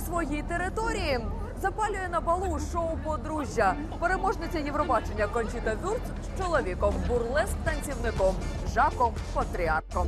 своїй території. Запалює на балу шоу подружжя. Переможниця Євробачення Кончіта Вюрц з чоловіком, бурлеск танцівником Жаком Патріарком.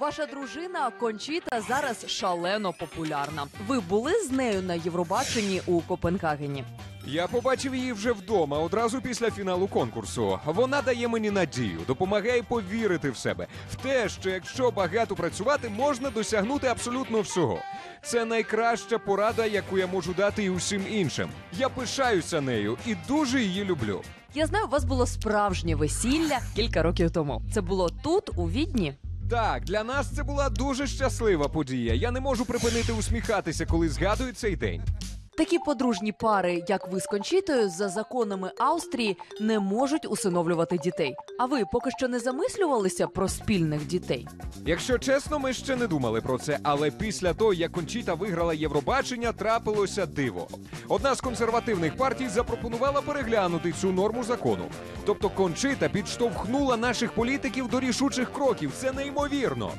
Ваша дружина Кончіта зараз шалено популярна. Ви були з нею на Євробаченні у Копенгагені. Я побачив її вже вдома одразу після фіналу конкурсу. Вона дає мені надію, допомагає повірити в себе, в те, що якщо багато працювати, можна досягнути абсолютно всього. Це найкраща порада, яку я можу дати і усім іншим. Я пишаюся нею і дуже її люблю. Я знаю, у вас було справжнє весілля кілька років тому. Це було тут, у Відні. Так, для нас це була дуже щаслива подія. Я не можу припинити усміхатися, коли згадую цей день. Такі подружні пари, як ви з Кончітою, за законами Австрії не можуть усиновлювати дітей. А ви поки що не замислювалися про спільних дітей? Якщо чесно, ми ще не думали про це, але після того, як Кончіта виграла Євробачення, трапилося диво. Одна з консервативних партій запропонувала переглянути цю норму закону. Тобто Кончита підштовхнула наших політиків до рішучих кроків. Це неймовірно.